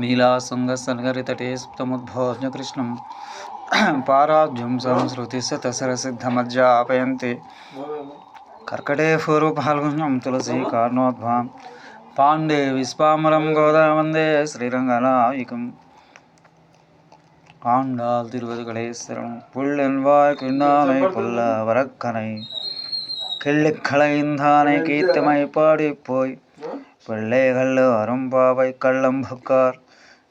నీలాసంగ సన్గరితటేస్తముద్భోజకృష్ణం పారాజ్యం సంస్మృతి సతసరసిద్ధమజ్జాపయంతి కర్కటే పూర్వపాల్గొనం తులసి కార్ణోద్భాం పాండే విశ్వామరం గోదావందే శ్రీరంగనాయకం ஆண்டாள் திருவதுகளேஸ்வரம் புள்ளென்வாய் கிண்ணானை புல்ல வரக்கனை கிள்ளிக்கலைந்தானை கீர்த்தமை பாடி போய் பிள்ளைகள் அரும்பாவை கள்ளம்புக்கார்.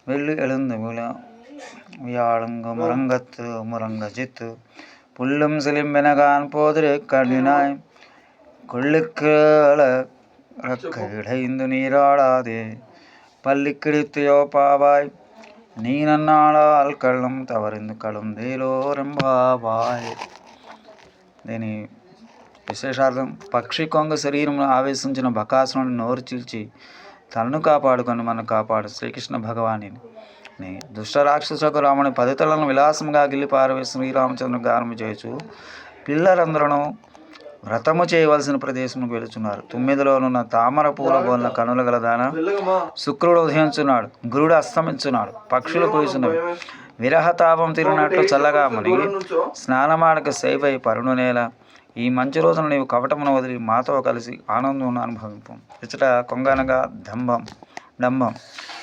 வெள்ளு எழுந்து விழா. வியாழுங்கு முரங்கத்து முரங்கஜித்து புல்லும் சிலிம்பினகான் போதிரு கண்ணினாய். கொள்ளுக்கள இடைந்து நீராடாதே. பள்ளி கிழித்தியோ பாவாய். நீ நன்னாளால் கள்ளம் தவறிந்து கழுந்தேலோரம்பாவாய் தினி విశేషార్థం పక్షి కొంగ శరీరంలో ఆవేశించిన బకాసురుని నోరు చీల్చి తనను కాపాడుకొని మనం కాపాడు శ్రీకృష్ణ భగవానిని. దుష్ట రాక్షసులకు రాముని పదితలను విలాసంగా గిల్లి పారవేసి శ్రీరామచంద్ర గానము చేయొచ్చు పిల్లలందరూ వ్రతము చేయవలసిన ప్రదేశంకు వెళుచున్నారు. తొమ్మిదిలోనున్న తామర పూల బోన్ల కనుల గలదాన శుక్రుడు ఉదయించున్నాడు. గురుడు అస్తమించున్నాడు. పక్షులు కూర్చున్నవి. విరహతాపం తిరిగినట్లు చల్లగా మునిగి స్నానమాడక సేవై పరుణు నేల ఈ మంచి రోజున నీవు కవటమును వదిలి మాతో కలిసి ఆనందం అనుభవింపు. ఇచ్చట కొంగనగా దంభం డంభం.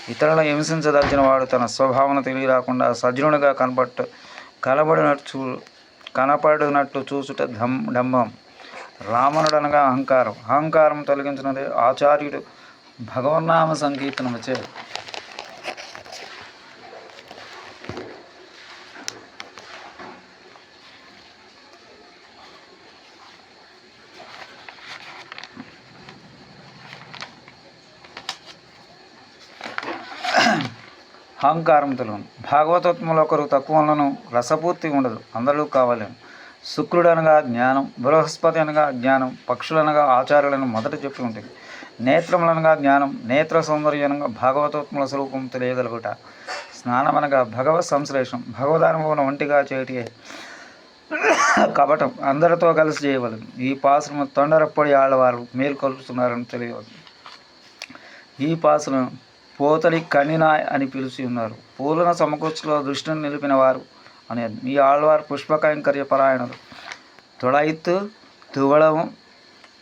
ఇతరులను హింసించదలిచిన వాడు తన స్వభావన తెలియరాకుండా సజ్జనుడిగా కనపట్టు కనబడినట్టు చూ కనపడినట్లు చూసుట ధం డంభం. రావణుడు అనగా అహంకారం. అహంకారం తొలగించినది ఆచార్యుడు భగవన్నామ సంకీర్తనం వచ్చే అహంకారం భాగవతత్వంలో ఒకరు తక్కువలను రసపూర్తి ఉండదు అందరూ కావాలేను శుక్రుడు అనగా జ్ఞానం బృహస్పతి అనగా జ్ఞానం పక్షులనగా ఆచార్యులను మొదట చెప్పి ఉంటుంది నేత్రములనగా జ్ఞానం నేత్ర సౌందర్యనగా భాగవతోత్మల స్వరూపం తెలియగలుగుట. స్నానం అనగా భగవత్ సంశ్లేషం భగవదానుభవం ఒంటిగా చేయటి కపటం. అందరితో కలిసి చేయవలదు ఈ పాసనం తొండరప్పటి ఆడవారు మేల్కొల్పుతున్నారని తెలియవద్దు ఈ పాసులను పోతలి కణినాయ్ అని పిలిచి ఉన్నారు. పూలన సమకూర్చులో దృష్టిని నిలిపిన వారు అనే ఈ ఆళ్వారు పుష్పకైంకర్య పరాయణులు తొడైత్తు తువళము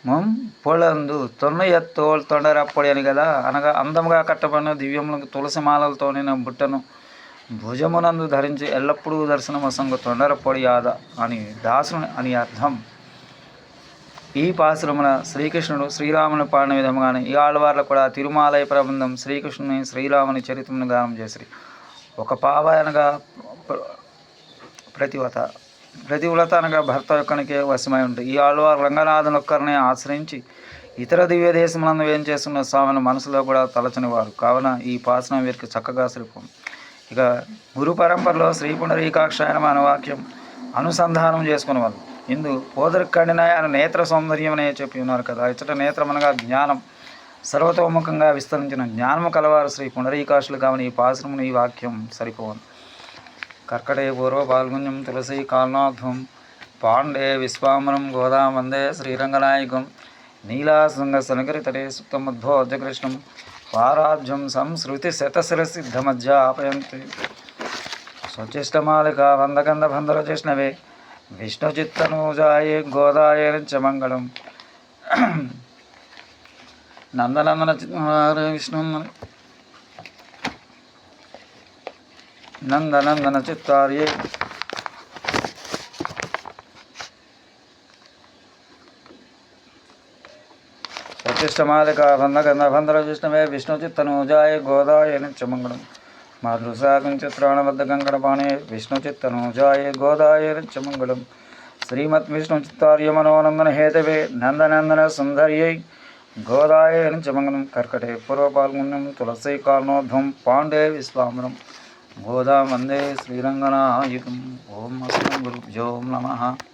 మం పొలందు తొన్న తొండరప్పొడి తొండరప్పడి అని కదా అనగా అందముగా కట్టబడిన దివ్యములకు తులసి మాలలతో నేను బుట్టను భుజమునందు ధరించి ఎల్లప్పుడూ దర్శనమసంగు తొండరప్పొడి యాద అని దాసుని అని అర్థం. ఈ పాశ్రమున శ్రీకృష్ణుడు శ్రీరాముని పాడిన విధముగానే ఈ ఆళ్వార్లు కూడా తిరుమాలయ ప్రబంధం శ్రీకృష్ణుని శ్రీరాముని చరిత్రను గానం చేసి ఒక పావ అనగా ప్రతివత ప్రతివ్రత అనగా భర్త యొక్కనికే వశమై ఉంటుంది ఈ ఆళ్వారు రంగనాథుని ఒక్కరిని ఆశ్రయించి ఇతర దివ్య దేశములందు ఏం చేస్తున్న స్వామిని మనసులో కూడా తలచనివారు కావున ఈ పాసనం వీరికి చక్కగా శ్రీపం ఇక గురు పరంపరలో శ్రీ పునరీకాక్షాయనం అనే వాక్యం అనుసంధానం చేసుకునే వాళ్ళు. ఇందు పోదరికండినాయ అని నేత్ర సౌందర్యం అనే చెప్పి ఉన్నారు కదా. ఇచ్చట నేత్రమనగా జ్ఞానం. సర్వతోముఖంగా విస్తరించిన జ్ఞానము కలవారు శ్రీ పునరీకాశులు. కావని ఈ పాశ్రమును ఈ వాక్యం సరిపోను కర్కటే పూర్వ పాల్గుణ్యం తులసి కాల్నాథం పాండే విశ్వామరం గోదామందే శ్రీరంగనాయకం. నీలాశృంగ సనగరితటే సుప్తముద్భోజకృష్ణం పారాబ్జం సిద్ధమధ్య శతశిరసిద్ధమజ్జాపయంతి స్వచిష్టమాలిక వందకంద బంధరచేష్ణవే విష్ణుచిత్తనూజాయే గోదాయ చ మంగళం. నందనందన విష్ణు నందనందన చిత్తార్యే. సత్యష్టమాలిక బంధగంధ బంధరజిష్ణవే విష్ణుచిత్తనూజాయ గోదాయ నిత్యమంగళం మంగళం. చిత్రాణబద్ధ కంకణపాణే విష్ణుచిత్తనూజాయ గోదాయ నిత్యమంగళం శ్రీమద్ విష్ణుచిత్తార్య మనోనందన హేతవే నందనందన సుందర్యై గోదాయ నిత్యమంగళం కర్కటే పూర్వపాల్గొన్యం తులసీ కారణోద్భం పాండే విశ్వామరం గోదా వందే శ్రీరంగనాయుగం ఓం అస్మన్ గురుభ్యో నమ.